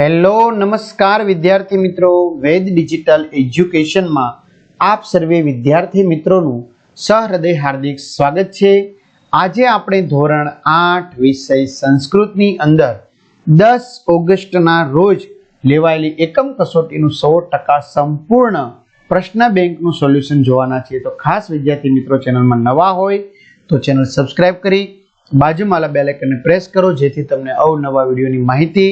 Hello, નમસ્કાર વિદ્યાર્થી મિત્રો. વેદ ડિજિટલ એજ્યુકેશનમાં આપ સર્વે વિદ્યાર્થી મિત્રોનું સહૃદય હાર્દિક સ્વાગત છે. આજે આપણે ધોરણ આઠ વિષય સંસ્કૃતની અંદર દસ ઓગસ્ટના રોજ લેવાયેલી એકમ કસોટીનું સો ટકા સંપૂર્ણ પ્રશ્ન બેંકનું સોલ્યુશન જોવાના છીએ તો ખાસ વિદ્યાર્થી મિત્રો, ચેનલમાં નવા હોય તો ચેનલ સબસ્ક્રાઈબ કરી, બાજુમાં આવેલા બેલ આઇકનને પ્રેસ કરો, જેથી તમને અવનવા વિડીયોની માહિતી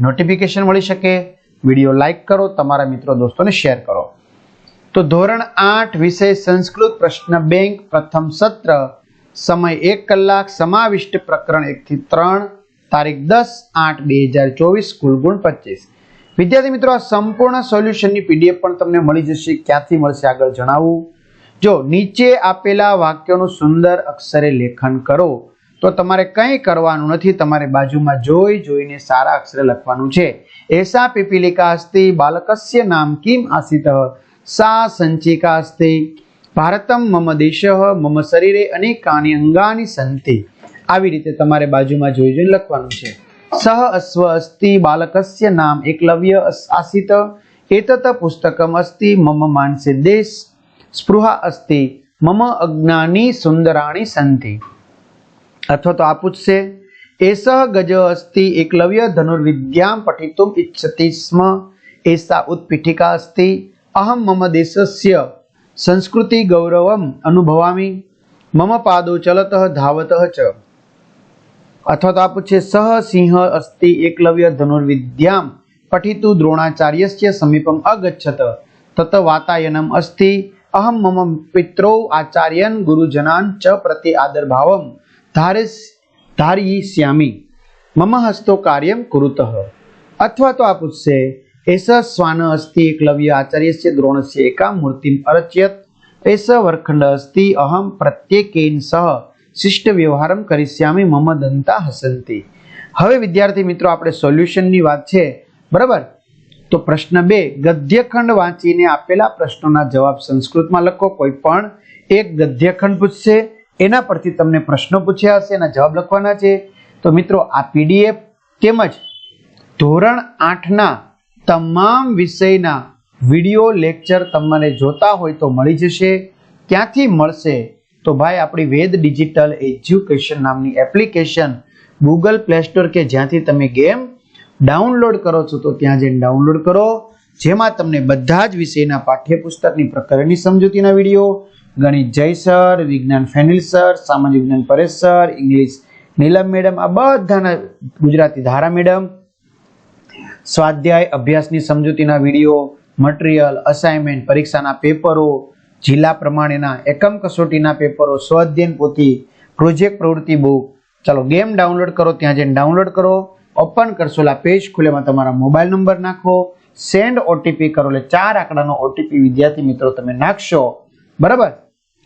નોટિફિકેશન મળી શકે. વીડિયો લાઇક કરો, તમારા મિત્રો દોસ્તોને શેર કરો. તો ધોરણ આઠ વિષય સંસ્કૃત પ્રશ્ન બેંક પ્રથમ સત્ર. સમય એક કલાક, સમાવિષ્ટ પ્રકરણ એકથી ત્રણ, તારીખ દસ આઠ બે હજાર ચોવીસ કુલ ગુણ પચીસ. વિદ્યાર્થી મિત્રો, આ સંપૂર્ણ સોલ્યુશનની પીડીએફ પણ તમને મળી જશે. ક્યાંથી મળશે આગળ જણાવું? જો નીચે આપેલા વાક્યોનું સુંદર અક્ષરે લેખન કરો. તો તમારે કંઈ કરવાનું નથી, તમારે બાજુમાં જોઈ જોઈને સારા અક્ષરે લખવાનું છે. એસા પીપીલિકા અસ્તિ બાલકસ્ય નામ કિમ આસિત? સા સંચિકા અસ્તિ ભારતમ મમ દેશ, મમ શરીરે અનેકાની અંગાની સંતિ. આવી રીતે તમારે બાજુમાં જોઈ જોઈને લખવાનું છે. સહ અશ્વ અસ્તિ બાલકસ્ય નામ એકલવ્ય આસિત. એતત પુસ્તકમ અસ્તિ મમ માનસે દેશ. સ્પૃહા અસ્તિ મમ અજ્ઞાની સુંદરાણી સંતિ. અથવા તો આ પૂછશે એસ ગજ અસ્તિ એકલવ્ય ધનુર્વિદ્યામ પઠિતુમ ઇચ્છતિ સ્મ એસા ઉત્પીઠિકા અસ્તિ અહમ મમ દેશસ્ય સંસ્કૃતિ ગૌરવમ અનુભવામી મમ પાદો ચલત ધાવત ચ અથવા તો આ પૂછે સહ સિંહ અસ્તિ એકલવ્ય ધનુર્વિદ્યામ પઠિતુ દ્રોણાચાર્યસ્ય સમીપમ અગચ્છત તત વાતાયનમ અસ્તિ અહમ મમ પિત્રો આચાર્યન ગુરુજનાન ચ પ્રતિ આદરભાવમ ધારિસ ધારયિષ્યામિ મમ હસ્તો કાર્યમ કુરુત. અથવા તો આ પૂછશે, એસ સ્વાન અસ્તિ એકલવ્ય આચાર્યસ્ય દ્રોણસ્ય એકા મૂર્તિમ અરચ્યત? એસ વર્ખંડ અસ્તિ અહમ પ્રત્યેકેન સહ શિષ્ટ વ્યવહારમ કરિષ્યામી મમ દંતા હસંતી. હવે વિદ્યાર્થી મિત્રો, આપણે સોલ્યુશનની વાત છે, બરાબર? તો પ્રશ્ન બે, ગદ્યખંડ વાંચીને આપેલા પ્રશ્નોના જવાબ સંસ્કૃતમાં લખો. કોઈ પણ એક ગદ્યખંડ પૂછશે એના પરથી તમને પ્રશ્નો પૂછ્યા હશે, એના જવાબ લખવાના છે. તો મિત્રો, આ પીડીએફ તેમજ ધોરણ આઠના તમામ વિષયના વીડિયો, લેક્ચર તમને જોતા હોય તો મળી જશે. ક્યાંથી મળશે? તો ભાઈ, આપણી વેદ ડિજિટલ એજ્યુકેશન નામની એપ્લિકેશન ગૂગલ પ્લે સ્ટોર કે જ્યાંથી તમે ગેમ ડાઉનલોડ કરો છો, તો ત્યાં જઈને ડાઉનલોડ કરો. જેમાં તમને બધા જ વિષયના પાઠ્યપુસ્તકની પ્રકરણની સમજૂતીના વીડિયો ગણિત જય સર, વિજ્ઞાન ફેનિલ સર સામાજિક વિજ્ઞાન Paresh sir, English Neelam madam, આ બધાના ગુજરાતી ધારા મેડમ. સ્વાધ્યાય અભ્યાસની સમજૂતીના વીડિયો, મટીરિયલ અસાઇનમેન્ટ પરીક્ષાના પેપરો, જિલ્લા પ્રમાણેના એકમ કસોટીના પેપરો સ્વાધ્યયન પોથી પ્રોજેક્ટ પ્રવૃત્તિ બુક ચાલો ગેમ ડાઉનલોડ કરો, ત્યાં જઈને ડાઉનલોડ કરો. ઓપન કરશો, એટલે પેજ ખુલેમાં તમારા મોબાઈલ નંબર નાખો. સેન્ડ ઓટીપી કરો, એટલે ચાર આંકડાનો ઓટીપી વિદ્યાર્થી મિત્રો તમે નાખશો. બરાબર?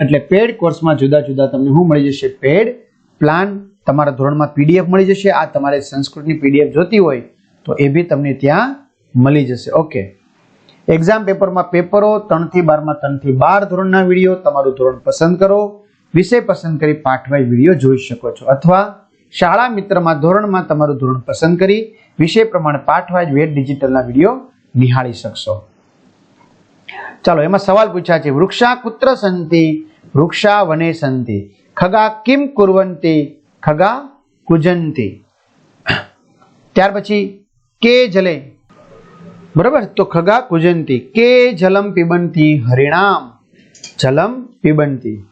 એટલે પેડ કોર્સમાં જુદા જુદા તમને શું મળી જશે? પેડ પ્લાન તમારા ધોરણમાં પીડીએફ મળી જશે, આ તમારે સંસ્કૃતની પીડીએફ જોતી હોય તો એ બી તમને ત્યાં મળી જશે. ઓકે એક્ઝામ પેપરમાં પેપરો ત્રણથી બારમાં, ત્રણથી બાર ધોરણના વીડિયો, તમારું ધોરણ પસંદ કરો. વિષય પસંદ કરી પાઠવાય વીડિયો જોઈ શકો છો. અથવા શાળા મિત્રમાં ધોરણમાં તમારું ધોરણ પસંદ કરી વિષય પ્રમાણે પાઠવાય વેદ ડિજિટલના વીડિયો નિહાળી શકશો. ચાલો, એમાં સવાલ પૂછ્યા છે. વૃક્ષા કુત્ર સંતિ વૃક્ષા વને સંતિ. ખગા કિમ કુર્વંતી? ખગા કુજંતી. ત્યાર પછી કે જલે. બરાબર? તો ખગા કુજંતી. કે જલમ પીબંતી હરિણામ. જલમ પીબંતી.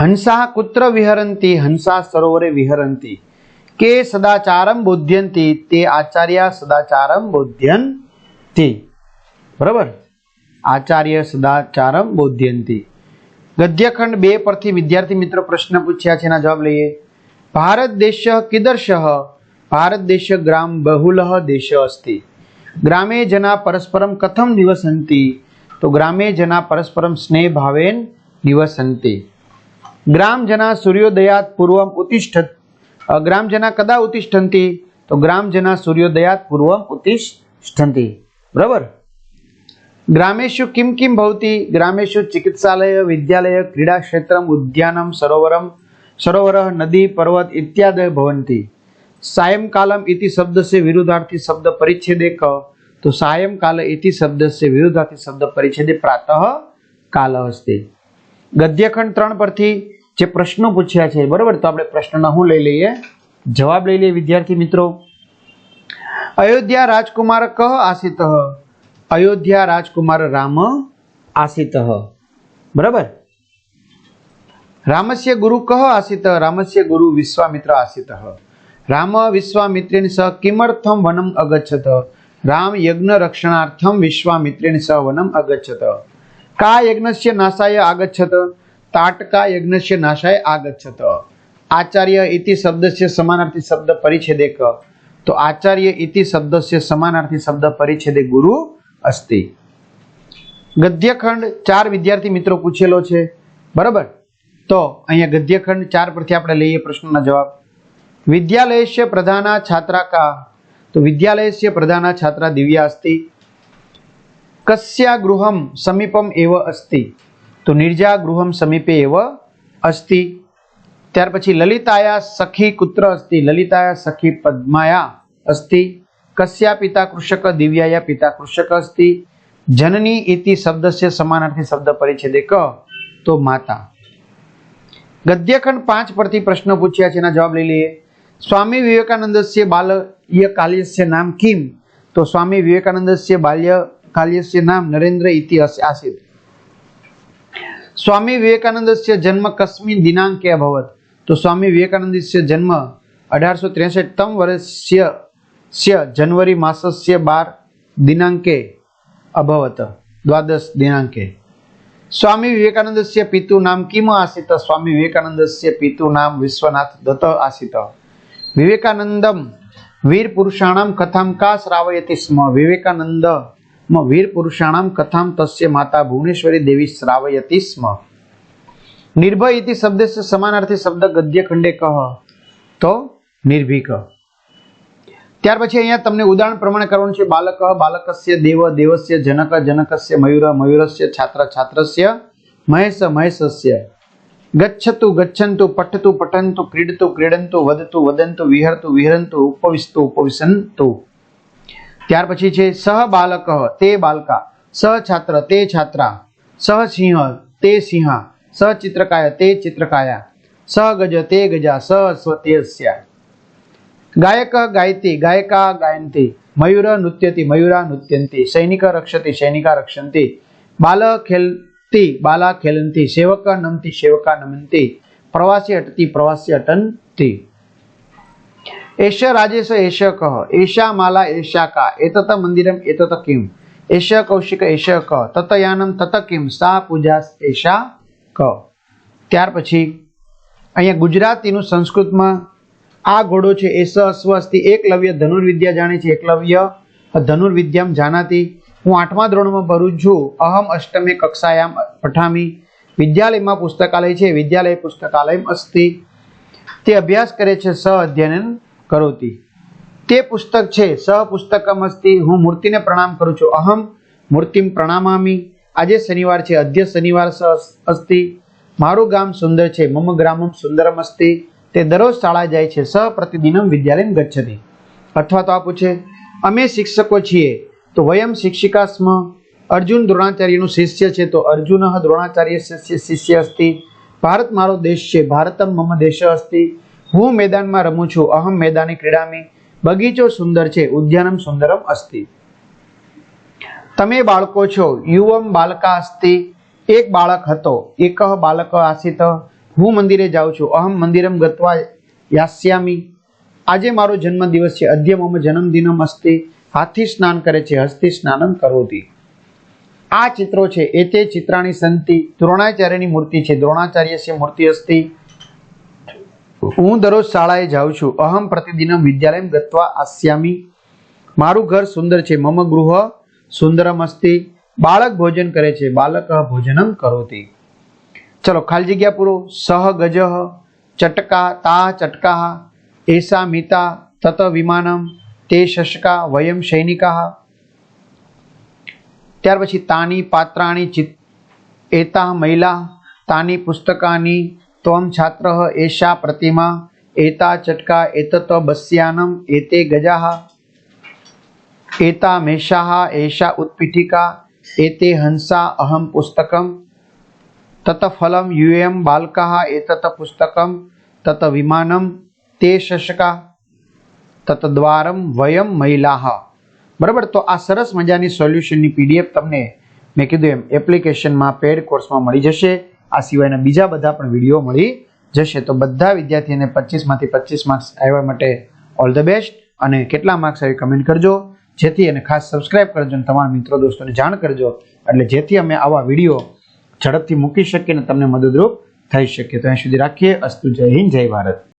હંસા કુત્ર વિહરંતી, હંસા સરોવરે વિહરંતી. કે સદાચારમ બોધ્યંતી, તે આચાર્ય સદાચારમ બોધ્યંતી. બરાબર? આચાર્ય સદાચારમ બોધ્યંતી. ગદ્યખંડ બે પરથી વિદ્યાર્થી મિત્રો પ્રશ્ન પૂછ્યા છે એના જવાબ લઈએ. ભારત દેશ કિદર્શ? ભારત દેશ ગ્રામ બહુલ દેશ અસ્તિ. ગ્રામે જના પરસ્પરમ કથમ નિવસંતિ. તો ગ્રામે જના પરસ્પરમ સ્નેહ ભાવેન નિવસંતિ. ગ્રામ જના સૂર્યોદયાત પૂર્વમ ઉતિષ્ઠ અ, ગ્રામ જના કદા ઉતિષ્ઠંતિ? તો ગ્રામ જના સૂર્યોદયાત પૂર્વમ ઉતિષ્ઠંતિ. બરાબર? ગ્રામેશુ કિમ કિમ ભવતી ગ્રામેશુ ચિકિત્સાલય વિદ્યાલય ક્રીડા ક્ષેત્રમ ઉદ્યાનમ સરોવરમ સરોવર નદી પર્વત ઇત્યાદય ભવંતી સાયંકાલમ ઇતિ શબ્દ સે વિરુદ્ધાર્થી શબ્દ પરિચ્છેદે ક તો સાયંકાલ ઇતિ શબ્દ સે વિરુદ્ધાર્થી શબ્દ પરિચ્છેદે પ્રાતઃ કાલ હસ્તે ગદ્યખંડ ત્રણ પરથી જે પ્રશ્નો પૂછ્યા છે, બરોબર? તો આપણે પ્રશ્નના હું લઈ લઈએ? જવાબ લઈ લઈએ વિદ્યાર્થી મિત્રો. અયોધ્યા રાજકુમાર કહ આસિતઃ? અયોધ્યા રાજકુમાર રામ આસિત. બરાબર? રામસ્ય ગુરુ કહ આસિત? રામસ્ય ગુરુ વિશ્વામિત્ર આસિત. રામ વિશ્વામિત્રેણ સહ કિમર્થમ વનમ અગચ્છત. રામ યજ્ઞ રક્ષણાર્થમ વિશ્વામિત્રેણ સહ વનમ અગચ્છત. કા યજ્ઞસ્ય નાશાય આગચ્છત? તાટકા યજ્ઞસ્ય નાશાય આગચ્છત. આચાર્ય ઇતિ શબ્દસ્ય સમાનાર્થી શબ્દ પરિચ્છેદે ક. તો આચાર્ય ઇતિ શબ્દસ્ય સમાનાર્થી શબ્દ પરિચ્છેદે ગુરુ અસ્તિ. ગદ્યખંડ ચાર વિદ્યાર્થી મિત્રો પૂછેલો છે. બરાબર? તો અહીંયા ગદ્યખંડ ચાર પરથી આપણે લઈએ પ્રશ્નના જવાબ. વિદ્યાલયસ્ય પ્રધાના છાત્રા કા? તો વિદ્યાલયસ્ય પ્રધાના છાત્રા દિવ્યા અસ્તિ. કસ્યા ગૃહમ સમીપમ એવ અસ્તિ. તો નિર્જા ગૃહમ સમીપે એવ અસ્તિ. ત્યાર પછી લલિતાયા સખી કુત્ર અસ્તિ. લલિતાયા સખી પદ્માયા અસ્તિ. કસ્યા પિતા કૃષક, દિવ્યાયા પિતા કૃષક અસ્તિ. જનની ઇતિ શબ્દસ્ય સમાનાર્થી શબ્દ પરિચ્છેદે ક, તો માતા. ગદ્યખંડ પાંચ પરથી પ્રશ્ન પૂછ્યા છે, એના જવાબ લઈ લઈએ. સ્વામી વિવેકાનંદસ્ય બાલ્ય કાલ્યસ્ય નામ કિમ? તો સ્વામી વિવેકાનંદસ્ય બાલ્ય કાલ્યસ્ય નામ નરેન્દ્ર ઇતિ આસિત સ્વામી વિવેકાનંદસ્ય જન્મ કસ્મિન દિનાંકે અભવત? તો સ્વામી વિવેકાનંદસ્ય જન્મ અઢારસો ત્રેસઠ તમ વર્ષસ્ય સ્ય જનવરી માસસ્ય બાર દિનાંકે અભવત, દ્વાદશ દિનાંકે. સ્વામી વિવેકાનંદસ્ય પિતુ નામ કિમ આસિત? સ્વામી વિવેકાનંદસ્ય પિતુ નામ વિશ્વનાથ દત્ત આસિત. વિવેકાનંદમ વીર પુરુષાણામ કથામ કા શ્રાવયતિ સ્મ. વિવેકાનંદ વીર પુરુષાણામ કથામ તસ્ય માતા ભુવનેશ્વરી દેવી શ્રાવયતિ સ્મ. નિર્ભય શબ્દસ્ય સમાનાર્થી શબ્દ ગદ્ય ખંડે કહ. તો નિર્ભીક. ત્યાર પછી અહીંયા તમને ઉદાહરણ પ્રમાણે કરવાનું છે, બાલક, બાલકસ્ય, દેવ, દેવસ્ય, જનક, જનકસ્ય, મયુર, મયુરસ્ય, છાત્ર, છાત્રસ્ય, મહેશ, મહેશસ્ય. ગચ્છતુ, ગચ્છંતુ, પઠતું, પઠંતુ, ક્રીડતું, ક્રીડંતુ વધતું વદંતુ, વિહરતું, વિહરંતુ ઉપવિશતુ ઉપવિશંતુ ત્યાર પછી છે, સહ બાલક, તે બાલકા. સહ છાત્ર, તે છાત્રા. સહ સિંહ, તે સિંહા. સહ ચિત્રકાય, તે ચિત્રકાયા. સહ ગજ, તે ગજા. સહ સ્વ, તે સ્યા. ગાયક ગાયતી, ગાયકા ગાયંતી, મયુર નૃત્યતી, મયુરા નૃત્યંતી, સૈનિક રક્ષતી, સૈનિકા રક્ષંતી, બાલ ખેલતી, બાલા ખેલંતી, સેવક નમતી, સેવકા નમંતી, પ્રવાસી અટતી, પ્રવાસી અટંતી. એશ રાજેશ એશ કહ એશા માલા એશા કા, એતત મંદિરમ, એતત કિમ એશ કૌશિક એશ કહ તત યાનમ, તત કિમ, સા પૂજા એશા કહ ત્યાર પછી અહીંયા ગુજરાતીનું સંસ્કૃતમાં આ ઘોડો છે એ સસ્વસ્તી એકલવ્ય ધનુર્વિદ્યા જાણે છે એકલવ્ય ધનુર્વિદ્યામ જાનાતી. હું આઠમા ધોરણમાં ભરું છું. અહમ અષ્ટમે કક્ષાયામ પઠામી. વિદ્યાલયમાં પુસ્તકાલય છે. વિદ્યાલય પુસ્તકાલય અસ્તિ. તે અભ્યાસ કરે છે સ અધ્યયન કરોતી. તે પુસ્તક છે સ પુસ્તકમ અસ્તિ. હું મૂર્તિને પ્રણામ કરું છું. અહમ મૂર્તિમ પ્રણામામી. આજે શનિવાર છે. અધ્ય શનિવાર સ અસ્તિ. મારું ગામ સુંદર છે. મમ ગ્રામમ સુંદરમ અસ્તિ. તે દરરોજ શાળા જાય છે સહ પ્રતિદિનમ વિદ્યાલય ગચ્છતિ. અથવા તો આ પૂછે, અમે શિક્ષકો છીએ, તો વયમ શિક્ષિકા અર્જુન દ્રોણાચાર્યનું શિષ્ય છે, તો અર્જુન દ્રોણાચાર્ય શિષ્ય અસ્તિ. ભારત મારો દેશ છે, ભારતમ મમ દેશ અસ્તિ. હું મેદાનમાં રમું છું, અહમ મેદાને ક્રીડામી. બગીચો સુંદર છે, ઉદ્યાનમ સુંદરમ અસ્તિ. તમે બાળકો છો, યુવમ બાલકા અસ્તિ. એક બાળક હતો, એક બાલક આસિત. હું મંદિરે જાઉં છું. અહમ મંદિરમ ગત્વા યાસ્યામી. આજે મારો જન્મદિવસ છે. અદ્ય મમ જન્મદિનમ અસ્તિ. હાથી સ્નાન કરે છે. હસ્તી સ્નાનમ કરોતી. આ ચિત્રો છે. એ તે ચિત્રાણી સંતિ. દ્રોણાચાર્યની મૂર્તિ છે. દ્રોણાચાર્ય છે મૂર્તિ અસ્તિ. હું દરરોજ શાળાએ જાઉં છું. અહમ પ્રતિદિનમ વિદ્યાલય ગત્વા આસ્યામી. મારું ઘર સુંદર છે. મમ ગૃહ સુંદરમ અસ્તિ. બાળક ભોજન કરે છે. બાલક ભોજનમ કરોતી. ચલો ખાલી જગ્યા પૂરો. સહ ગજ, ચટકા, તા ચટકા એસા, મિતા, તત, વિમાનમ, તે, શશકા, વયમ સૈનિકા ત્યાર પછી તાની, પાત્રાણી ચિત એતા મહિલા તાની, પુસ્તકાની, ત્વમ, છાત્ર, એશા, પ્રતિમા, એતા, ચટકા, એતત, બસ્યાનમ, એતે, ગજાહ. એતા મેષાહ એશા, ઉત્પીઠિકા, એતે, હંસા, અહમ, પુસ્તકમ. તત ફલમ યુએમ એ એતત પુસ્તકમ તત વિમાનમ તે શશકા તત દ્વારમ વયમ મહિલાહ બરાબર તો આ સરસ મજાની સોલ્યુશનની પીડીએફ તમને મેં કીધું એમ એપ્લિકેશનમાં પેડ કોર્સમાં મળી જશે. આ સિવાયના બીજા બધા પણ વીડિયો મળી જશે. તો બધા વિદ્યાર્થીઓને પચીસમાંથી પચીસ માર્ક્સ આવ્યા માટે ઓલ ધ બેસ્ટ અને કેટલા માર્ક્સ આવી કમેન્ટ કરજો. જેથી અને ખાસ સબસ્ક્રાઇબ કરજો અને તમારા મિત્રો દોસ્તોને જાણ કરજો. એટલે જેથી અમે આવા વીડિયો ઝડપથી મૂકી શકીએ અને તમને મદદરૂપ થઈ શકીએ તો અહીં સુધી રાખીએ. અસ્તુ જય હિન્દ, જય ભારત.